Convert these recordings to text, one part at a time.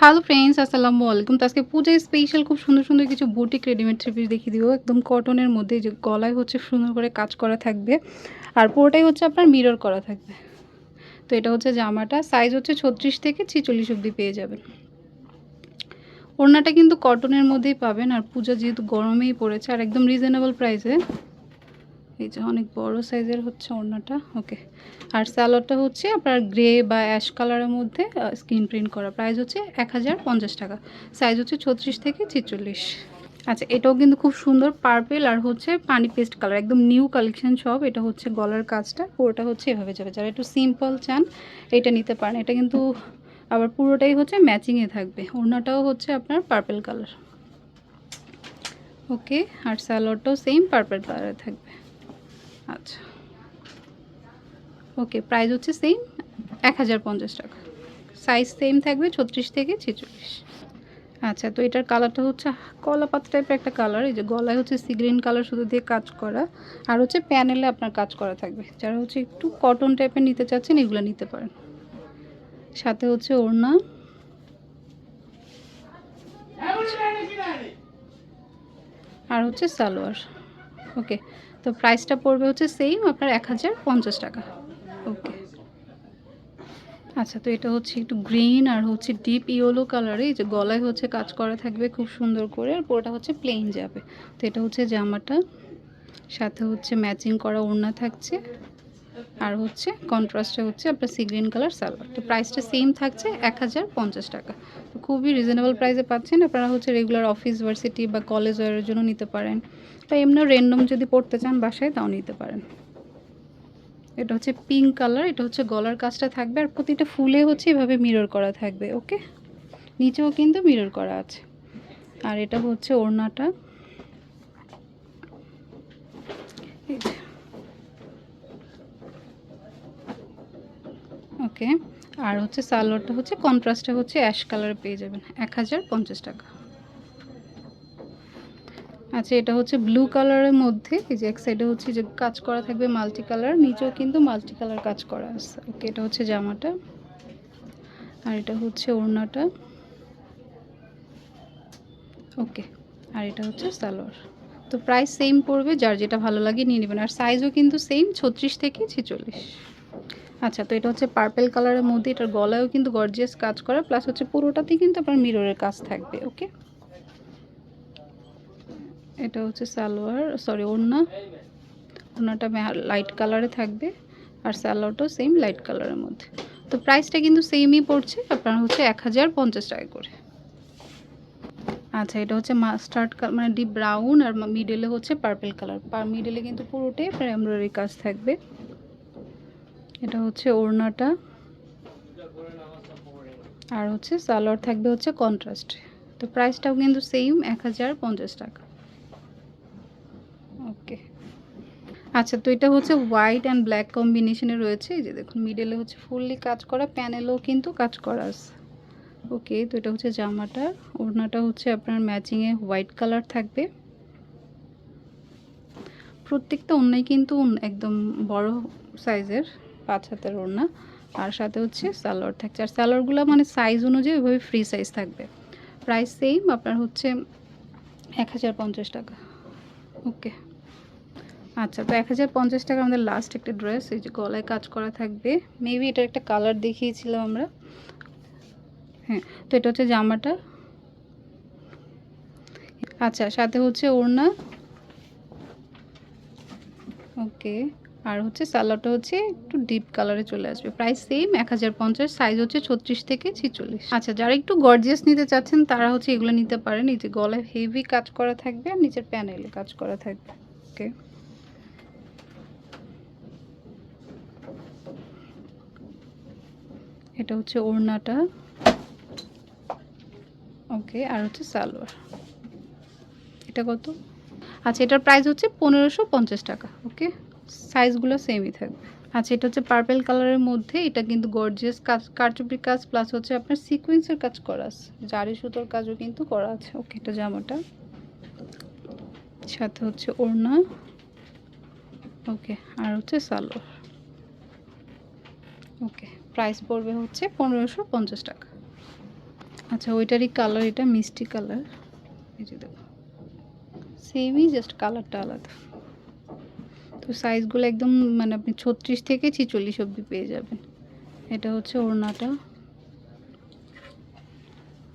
Hello friends, আসসালামু আলাইকুম। তো আজকে পূজায় স্পেশাল খুব সুন্দর সুন্দর কিছু বুটিক রেডিমেড থ্রি পিস দেখিয়ে দিব। একদম কটনের মধ্যে যে গলায় হচ্ছে সুন্দর করে কাজ করা থাকবে। আর পুরোটাই হচ্ছে আপনার মিরর করা থাকবে। তো এটা হচ্ছে জামাটা। সাইজ হচ্ছে ছত্রিশ থেকে ছিচল্লিশ অবধি পেয়ে যাবেন। ওড়নাটা কিন্তু কটনের মধ্যেই পাবেন। আর পূজা যেহেতু গরমেই পড়েছে, আর একদম রিজনেবল প্রাইসে এই যে অনেক বড় সাইজের হচ্ছে ওড়নাটা, ওকে। আর স্যালোডটা হচ্ছে আপনার গ্রে বা অ্যাশ কালারের মধ্যে স্ক্রিন প্রিন্ট করা। প্রাইস হচ্ছে এক হাজার পঞ্চাশ টাকা। সাইজ হচ্ছে ছত্রিশ থেকে ছেচল্লিশ। আচ্ছা এটাও কিন্তু খুব সুন্দর পার্পেল আর হচ্ছে পানি পেস্ট কালার একদম নিউ কালেকশন সব। এটা হচ্ছে গলার কাজটা, পুরোটা হচ্ছে এভাবে যাবে। যারা একটু সিম্পল চান, এটা নিতে পারেন। এটা কিন্তু আবার পুরোটাই হচ্ছে ম্যাচিংয়ে থাকবে। ওড়নাটাও হচ্ছে আপনার পার্পেল কালার ওকে, আর স্যালোডটাও সেম পার্পেল কালারে থাকবে। আচ্ছা। ওকে প্রাইস হচ্ছে সেম এক হাজার পঞ্চাশ টাকা। সাইজ সেম থাকবে ছত্রিশ থেকে ছেচল্লিশ। আচ্ছা তো এটার কালারটা হচ্ছে কলা পাতা টাইপের একটা কালার এই যে গলায় হচ্ছে সি গ্রিন কালার শুধু দিয়ে কাজ করা। আর হচ্ছে প্যানেলে আপনার কাজ করা থাকবে। যারা হচ্ছে একটু কটন টাইপের নিতে চাচ্ছেন, এগুলো নিতে পারেন। সাথে হচ্ছে ওড়না। আর হচ্ছে সালোয়ার। ওকে তো প্রাইসটা পড়বে হচ্ছে সেম আপনার এক হাজার পঞ্চাশ টাকা। ওকে আচ্ছা তো এটা হচ্ছে একটু গ্রিন আর হচ্ছে ডিপ ইয়েলো কালারে যে গলায় হচ্ছে কাজ করা থাকবে খুব সুন্দর করে, আর পুরোটা হচ্ছে প্লেন যাবে। তো এটা হচ্ছে জামাটা, সাথে হচ্ছে ম্যাচিং করা ওড়না থাকছে, আর হচ্ছে কন্ট্রাস্টে হচ্ছে আপনার সি গ্রিন কালার সালোয়ার। তো প্রাইসটা সেম থাকছে এক হাজার পঞ্চাশ টাকা। তো খুবই রিজনেবল প্রাইসে পাচ্ছেন, আপনারা হচ্ছে রেগুলার অফিস ভার্সিটি বা কলেজ ওয়ারের জন্য নিতে পারেন। বা এমনি র্যান্ডম যদি পড়তে চান বাসায়, তাও নিতে পারেন। এটা হচ্ছে পিঙ্ক কালার এটা হচ্ছে গলার কাজটা থাকবে, আর প্রতিটা ফুলে হচ্ছে এভাবে মিরর করা থাকবে ওকে নিচেও কিন্তু মিরর করা আছে। আর এটা হচ্ছে ওড়নাটা। ওকে আর হচ্ছে সালোয়ারটা হচ্ছে কন্ট্রাস্টটা হচ্ছে অ্যাশ কালারে পেয়ে যাবেন, এক হাজার পঞ্চাশ টাকা। আচ্ছা এটা হচ্ছে ব্লু কালারের মধ্যে, এই যে এক সাইডে হচ্ছে যে কাজ করা থাকবে মাল্টি কালার নিচেও কিন্তু মাল্টি কালার কাজ করা আছে। ওকে, এটা হচ্ছে জামাটা, আর এটা হচ্ছে ওড়নাটা। ওকে, আর এটা হচ্ছে সালোয়ার। তো প্রাইস সেম পড়বে, যার যেটা ভালো লাগে নিয়ে নেবেন। আর সাইজও কিন্তু সেম ছত্রিশ থেকে ছেচল্লিশ। আচ্ছা তো এটা হচ্ছে পার্পেল কালারের মধ্যে, এটার গলায়ও কিন্তু গর্জিয়াস কাজ করা প্লাস হচ্ছে পুরোটাতেই কিন্তু আপনার মিররের কাজ থাকবে, ওকে? এটা হচ্ছে সালোয়ার সরি ওড়না। ওড়নাটা লাইট কালারে থাকবে। আর সালোয়ারটাও সেম লাইট কালারের মধ্যে। তো প্রাইসটা কিন্তু সেমই পড়ছে। আপনার হচ্ছে এক হাজার পঞ্চাশ টাকা করে। আচ্ছা এটা হচ্ছে মাস্টার্ড মানে ডিপ ব্রাউন আর মিডলে হচ্ছে পার্পেল কালার পার মিডলে কিন্তু পুরোটাই আপনার এমব্রয়ডারি কাজ থাকবে। এটা হচ্ছে ওড়নাটা। আর হচ্ছে সালোয়ার থাকবে হচ্ছে কন্ট্রাস্ট তো প্রাইসটাও কিন্তু সেম এক হাজার পঞ্চাশ টাকা। ওকে। আচ্ছা তো এটা হচ্ছে হোয়াইট অ্যান্ড ব্ল্যাক কম্বিনেশনে রয়েছে। এই যে দেখুন মিডলে হচ্ছে ফুললি কাজ করা প্যানেলও কিন্তু কাজ করা আছে। ওকে, তো এটা হচ্ছে জামাটা। ওড়নাটা হচ্ছে আপনার ম্যাচিংয়ে হোয়াইট কালার থাকবে। প্রত্যেকটা ওড়নাই কিন্তু একদম বড় সাইজের পাঁচ হাতের ওড়না। আর সাথে হচ্ছে সালোয়ার থাকছে। আর সালোয়ারগুলো মানে সাইজ অনুযায়ী ওইভাবে ফ্রি সাইজ থাকবে। প্রাইস সেম আপনার হচ্ছে এক হাজার পঞ্চাশ টাকা। ওকে। আচ্ছা তো এক হাজার পঞ্চাশ টাকা আমাদের লাস্ট একটা ড্রেস এই যে গলায় কাজ করা থাকবে। মেবি এটার একটা কালার দেখিয়েছিলাম আমরা। হ্যাঁ তো এটা হচ্ছে জামাটা। আচ্ছা সাথে হচ্ছে ওড়না। ওকে, আর হচ্ছে সালোয়ারটা হচ্ছে একটু ডিপ কালারে চলে আসবে। প্রাইস সেম এক হাজার পঞ্চাশ সাইজ হচ্ছে ছত্রিশ থেকে ছিচল্লিশ। আচ্ছা যারা একটু গর্জিয়াস নিতে চাচ্ছেন, তারা হচ্ছে এগুলো নিতে পারেন। এই যে গলায় হেভি কাজ করা থাকবে আর নিচের প্যানেলে কাজ করা থাকবে। ওকে এটা হচ্ছে ওড়নাটা। ওকে আর হচ্ছে সালোয়ার। এটা কত? আচ্ছা এটার প্রাইস হচ্ছে পনেরোশো টাকা ওকে সাইজগুলো সেমই থাকবে। আচ্ছা এটা হচ্ছে পার্পেল কালারের মধ্যে, এটা কিন্তু গর্জিয়াস কাজ কারচুপি কাজ প্লাস হচ্ছে আপনার সিকোয়েন্সের কাজ করা আছে। জারি সুতোর কাজও কিন্তু করা আছে। ওকে এটা জামাটা। সাথে হচ্ছে ওড়না। ওকে আর হচ্ছে সালোয়ার। ওকে প্রাইস পড়বে হচ্ছে পনেরোশো পঞ্চাশ টাকা। আচ্ছা ওইটারই কালার এটা মিষ্টি কালার এই যে দেখো সেমই জাস্ট কালারটা আলাদা। তো সাইজগুলো একদম মানে আপনি ছত্রিশ থেকে ছিচল্লিশ অবধি পেয়ে যাবেন। এটা হচ্ছে ওড়নাটা,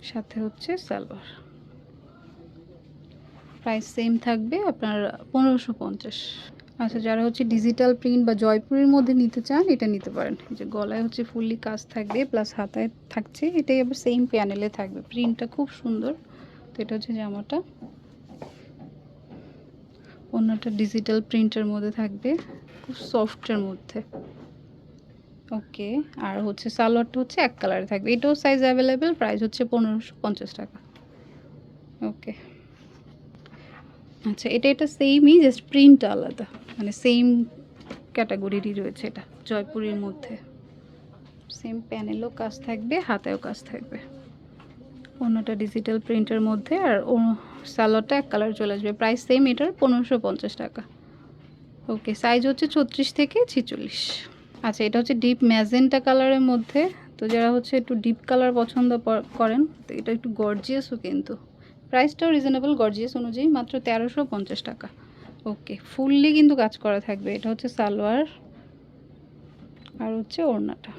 সাথে হচ্ছে সালোয়ার। প্রাইস সেম থাকবে আপনার পনেরোশো পঞ্চাশ। আচ্ছা যারা হচ্ছে ডিজিটাল প্রিন্ট বা জয়পুরের মধ্যে নিতে চান, এটা নিতে পারেন। যে গলায় হচ্ছে ফুললি কাজ থাকবে প্লাস হাতায় থাকছে, এটাই আবার সেম প্যানেলে থাকবে। প্রিন্টটা খুব সুন্দর। তো এটা হচ্ছে জামাটা। অন্যটা ডিজিটাল প্রিন্টের মধ্যে থাকবে। খুব সফটের মধ্যে। ওকে, আর হচ্ছে সালোয়ারটা হচ্ছে এক কালারে থাকবে। এটাও সাইজ অ্যাভেলেবেল প্রাইস হচ্ছে পনেরোশো পঞ্চাশ টাকা। ওকে। আচ্ছা এটা এটা সেমই জাস্ট প্রিন্ট আলাদা। মানে সেম ক্যাটাগরিরই রয়েছে এটা, জয়পুরের মধ্যে। সেম প্যানেলও কাজ থাকবে, হাতেও কাজ থাকবে। অন্যটা ডিজিটাল প্রিন্টের মধ্যে আর সালোয়ারটা এক কালার চলে আসবে। প্রাইস সেম এটার, পনেরোশো পঞ্চাশ টাকা। ওকে সাইজ হচ্ছে ছত্রিশ থেকে ছিচল্লিশ। আচ্ছা এটা হচ্ছে ডিপ ম্যাজেন্টা কালারের মধ্যে। তো যারা হচ্ছে একটু ডিপ কালার পছন্দ করেন, তো এটা একটু গর্জিয়াসও কিন্তু। প্রাইসটাও রিজনেবল গর্জিয়াস অনুযায়ী মাত্র তেরোশো পঞ্চাশ টাকা। ওকে ফুললি কিন্তু কাজ করা থাকবে। এটা হচ্ছে সালোয়ার, আর হচ্ছে ওড়নাটা।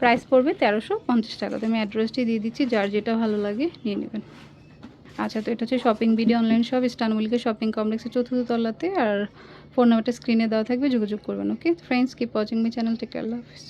প্রাইস পড়বে তেরোশো পঞ্চাশ টাকা। তো আমি অ্যাড্রেসটি দিয়ে দিচ্ছি, যার যেটা ভালো লাগে নিয়ে নেবেন। আচ্ছা তো এটা হচ্ছে শপিং ভিডিও অনলাইন শপ ইস্টানবুলিকে শপিং কমপ্লেক্সের চতুর্থ তলাতে, আর ফোন নাম্বারটা স্ক্রিনে দেওয়া থাকবে, যোগাযোগ করবেন okay friends keep watching my channel take Allah Hafiz.